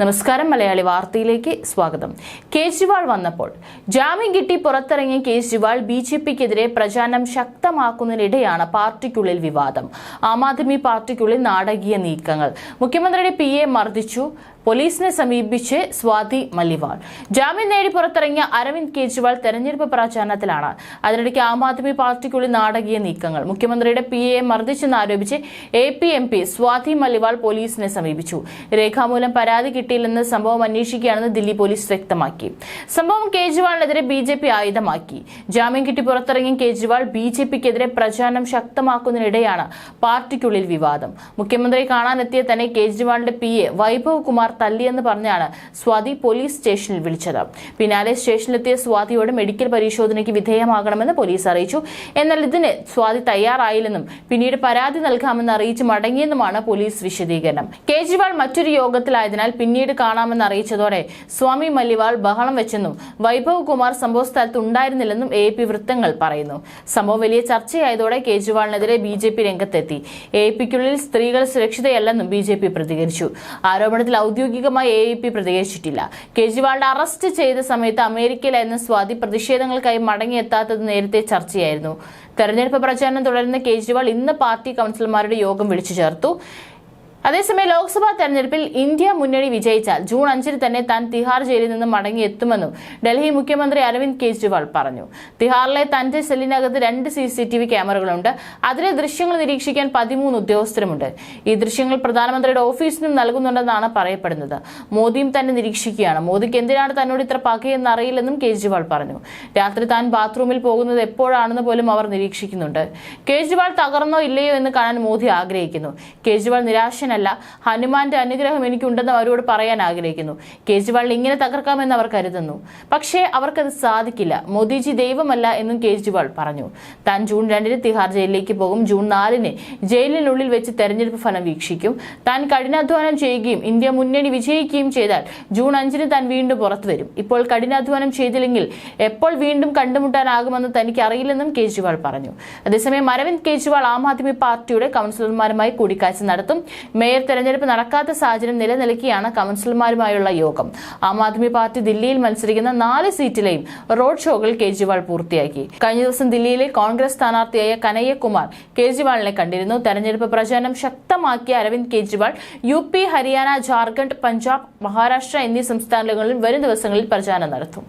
നമസ്കാരം മലയാളി വാർത്തയിലേക്ക് സ്വാഗതം. കേജ്രിവാൾ വന്നപ്പോൾ ജാമ്യം കിട്ടി പുറത്തിറങ്ങിയ കേജ്രിവാൾ ബി ജെ പിക്കെതിരെ പ്രചാരണം ശക്തമാക്കുന്നതിനിടെയാണ് പാർട്ടിക്കുള്ളിൽ വിവാദം. ആം ആദ്മി പാർട്ടിക്കുള്ളിൽ നാടകീയ നീക്കങ്ങൾ. മുഖ്യമന്ത്രിയുടെ പി എ മർദ്ദിച്ചു. പോലീസിനെ സമീപിച്ച് സ്വാതി മല്ലിവാൾ. ജാമ്യം നേടി പുറത്തിറങ്ങിയ അരവിന്ദ് കെജ്രിവാൾ തെരഞ്ഞെടുപ്പ് പ്രചാരണത്തിലാണ്. അതിനിടയ്ക്ക് ആം ആദ്മി പാർട്ടിക്കുള്ളിൽ നാടകീയ നീക്കങ്ങൾ. മുഖ്യമന്ത്രിയുടെ പി എ മർദ്ദിച്ചെന്ന് ആരോപിച്ച് A P M P Swati Maliwal പോലീസിനെ സമീപിച്ചു. രേഖാമൂലം പരാതി കിട്ടിയില്ലെന്ന് സംഭവം അന്വേഷിക്കുകയാണെന്ന് ദില്ലി പോലീസ് വ്യക്തമാക്കി. സംഭവം കേജ്രിവാളിനെതിരെ ബി ജെ പി ആയുധമാക്കി. ജാമ്യം കിട്ടി പുറത്തിറങ്ങിയ കേജ്രിവാൾ ബി ജെ പിക്കെതിരെ പ്രചാരണം ശക്തമാക്കുന്നതിനിടെയാണ് പാർട്ടിക്കുള്ളിൽ വിവാദം. മുഖ്യമന്ത്രിയെ കാണാനെത്തിയ തന്നെ കേജ്രിവാളിന്റെ പി എ വൈഭവ് കുമാർ തല്ലിയെന്ന് പറഞ്ഞാണ് സ്വാതി പോലീസ് സ്റ്റേഷനിൽ വിളിച്ചത്. പിന്നാലെ സ്റ്റേഷനിലെത്തിയ സ്വാതിയോട് മെഡിക്കൽ പരിശോധനയ്ക്ക് വിധേയമാകണമെന്ന് പോലീസ് അറിയിച്ചു. എന്നാൽ ഇതിന് സ്വാതി തയ്യാറായില്ലെന്നും പിന്നീട് പരാതി നൽകാമെന്ന് അറിയിച്ച് മടങ്ങിയെന്നുമാണ് പോലീസ് വിശദീകരണം. കേജ്രിവാൾ മറ്റൊരു യോഗത്തിലായതിനാൽ പിന്നീട് കാണാമെന്ന് അറിയിച്ചതോടെ സ്വാമി മല്ലിവാൾ ബഹളം വെച്ചെന്നും വൈഭവ് കുമാർ സംഭവ സ്ഥലത്ത് ഉണ്ടായിരുന്നില്ലെന്നും എ പി വൃത്തങ്ങൾ പറയുന്നു. സംഭവം വലിയ ചർച്ചയായതോടെ കേജ്രിവാളിനെതിരെ ബി ജെ പി രംഗത്തെത്തി. എ പിക്കുള്ളിൽ സ്ത്രീകൾ സുരക്ഷിതയല്ലെന്നും ബി ജെ പി പ്രതികരിച്ചു. ആരോപണത്തിൽ ഔദ്യോഗികമായി എ പി പ്രതികരിച്ചിട്ടില്ല കേജ്രിവാളിന്റെ അറസ്റ്റ് ചെയ്ത സമയത്ത് അമേരിക്കയിലായിരുന്ന സ്വാതി പ്രതിഷേധങ്ങൾക്കായി മടങ്ങിയെത്താത്തത് നേരത്തെ ചർച്ചയായിരുന്നു. തെരഞ്ഞെടുപ്പ് പ്രചാരണം തുടരുന്ന കേജ്രിവാൾ ഇന്ന് പാർട്ടി കൗൺസിലർമാരുടെ യോഗം വിളിച്ചു ചേർത്തു. അതേസമയം ലോക്സഭാ തെരഞ്ഞെടുപ്പിൽ ഇന്ത്യ മുന്നണി വിജയിച്ചാൽ ജൂൺ അഞ്ചിന് തന്നെ താൻ തിഹാർ ജയിലിൽ നിന്ന് മടങ്ങിയെത്തുമെന്നും ഡൽഹി മുഖ്യമന്ത്രി അരവിന്ദ് കെജ്രിവാൾ പറഞ്ഞു. തിഹാറിലെ തന്റെ സെല്ലിനകത്ത് രണ്ട് സി സി ടി വി ക്യാമറകളുണ്ട്. അതിലെ ദൃശ്യങ്ങൾ നിരീക്ഷിക്കാൻ പതിമൂന്ന് ഉദ്യോഗസ്ഥരുമുണ്ട്. ഈ ദൃശ്യങ്ങൾ പ്രധാനമന്ത്രിയുടെ ഓഫീസിനും നൽകുന്നുണ്ടെന്നാണ് പറയപ്പെടുന്നത്. മോദിയും തന്നെ നിരീക്ഷിക്കുകയാണ്. മോദിക്ക് എന്തിനാണ് തന്നോട് ഇത്ര പകയെന്ന് അറിയില്ലെന്നും കേജ്രിവാൾ പറഞ്ഞു. രാത്രി താൻ ബാത്റൂമിൽ പോകുന്നത് എപ്പോഴാണെന്ന് പോലും അവർ നിരീക്ഷിക്കുന്നുണ്ട്. കേജ്രിവാൾ തകർന്നോ ഇല്ലയോ എന്ന് കാണാൻ മോദി ആഗ്രഹിക്കുന്നു. കേജ്രിവാൾ നിരാശനല്ല ഹനുമാന്റെ അനുഗ്രഹം എനിക്കുണ്ടെന്ന് അവരോട് പറയാൻ ആഗ്രഹിക്കുന്നു. കേജ്രിവാളിനെ ഇങ്ങനെ തകർക്കാമെന്ന് അവർ കരുതുന്നു. പക്ഷേ അവർക്കത് സാധിക്കില്ല. മോദിജി ദൈവമല്ല എന്നും കേജ്രിവാൾ പറഞ്ഞു. താൻ ജൂൺ രണ്ടിന് തിഹാർ ജയിലിലേക്ക് പോകും. ജൂൺ നാലിന് ജയിലിനുള്ളിൽ വെച്ച് തെരഞ്ഞെടുപ്പ് ഫലം വീക്ഷിക്കും. താൻ കഠിനാധ്വാനം ചെയ്യുകയും ഇന്ത്യ മുന്നണി വിജയിക്കുകയും ചെയ്താൽ ജൂൺ അഞ്ചിന് താൻ വീണ്ടും പുറത്തു വരും. ഇപ്പോൾ കഠിനാധ്വാനം ചെയ്തില്ലെങ്കിൽ എപ്പോൾ വീണ്ടും കണ്ടുമുട്ടാനാകുമെന്ന് തനിക്ക് അറിയില്ലെന്നും കേജ്രിവാൾ പറഞ്ഞു. അതേസമയം അരവിന്ദ് കേജ്രിവാൾ ആം ആദ്മി പാർട്ടിയുടെ കൗൺസിലർമാരുമായി കൂടിക്കാഴ്ച നടത്തും. മേയർ തെരഞ്ഞെടുപ്പ് നടക്കാത്ത സാഹചര്യം നിലനിൽക്കിയാണ് കൗൺസിലർമാരുമായുള്ള യോഗം. ആം ആദ്മി പാർട്ടി ദില്ലിയിൽ മത്സരിക്കുന്ന നാല് സീറ്റിലെയും റോഡ് ഷോകൾ കേജ്രിവാൾ പൂർത്തിയാക്കി. കഴിഞ്ഞ ദിവസം ദില്ലിയിലെ കോൺഗ്രസ് സ്ഥാനാർത്ഥിയായ കനയ്യകുമാർ കേജ്രിവാളിനെ കണ്ടിരുന്നു. തെരഞ്ഞെടുപ്പ് പ്രചാരണം ശക്തമാക്കിയ അരവിന്ദ് കേജ്രിവാൾ യു പി ഹരിയാന ജാർഖണ്ഡ് പഞ്ചാബ് മഹാരാഷ്ട്ര എന്നീ സംസ്ഥാനങ്ങളിൽ വരും ദിവസങ്ങളിൽ പ്രചാരണം നടത്തും.